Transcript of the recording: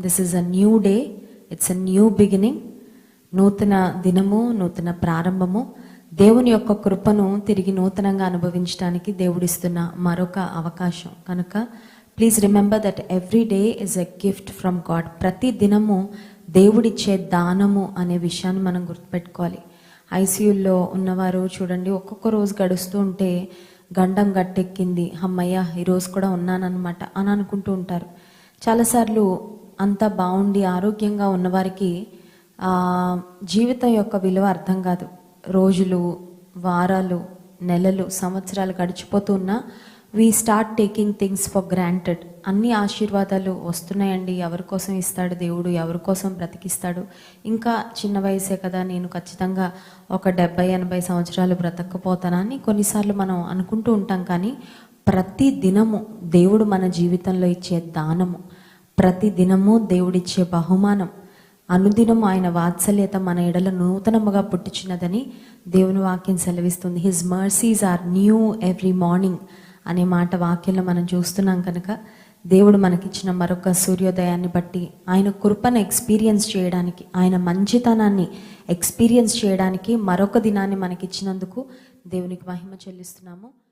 This is a new day it's a new beginning నూతన దినము నూతన ప్రారంభము. దేవుని యొక్క కృపను తిరిగి నూతనంగా అనుభవించడానికి దేవుడిస్తున్న మరొక అవకాశం. కనుక please remember that every day is a gift from God ప్రతి దినము దేవుడిచ్చే దానము అనే విషయాన్ని మనం గుర్తుపెట్టుకోవాలి. ఐసీయూలో ఉన్నవారు చూడండి ఒక్కొక్క రోజు గడుస్తూ ఉంటే గండం గట్టెక్కింది. అమ్మయ్య ఈరోజు కూడా ఉన్నానన్నమాట అని అనుకుంటూ ఉంటారు. చాలాసార్లు అంతా బాగుండి ఆరోగ్యంగా ఉన్నవారికి జీవితం యొక్క విలువ అర్థం కాదు. రోజులు వారాలు నెలలు సంవత్సరాలు గడిచిపోతున్నా we start taking things for granted అన్ని ఆశీర్వాదాలు వస్తున్నాయండి. ఎవరి కోసం ఇస్తాడు దేవుడు? ఎవరి కోసం బ్రతికిస్తాడు? ఇంకా చిన్న వయసే కదా నేను ఖచ్చితంగా ఒక డెబ్బై ఎనభై సంవత్సరాలు బ్రతకపోతానా అని కొన్నిసార్లు మనం అనుకుంటూ ఉంటాం. కానీ ప్రతి దినము దేవుడు మన జీవితంలో ఇచ్చే దానము ప్రతి దినము దేవుడిచ్చే బహుమానం. అనుదినం ఆయన వాత్సల్యత మన ఎడల నూతనముగా పుట్టించినదని దేవుని వాక్యం సెలవిస్తుంది. His mercies are new every morning అనే మాట వాక్యంలో మనం చూస్తున్నాం కనుక దేవుడు మనకిచ్చిన మరొక సూర్యోదయాన్ని బట్టి ఆయన కృపను ఎక్స్పీరియన్స్ చేయడానికి ఆయన మంచితనాన్ని ఎక్స్పీరియన్స్ చేయడానికి మరొక దినాన్ని మనకిచ్చినందుకు దేవునికి మహిమ చెల్లిస్తున్నాము.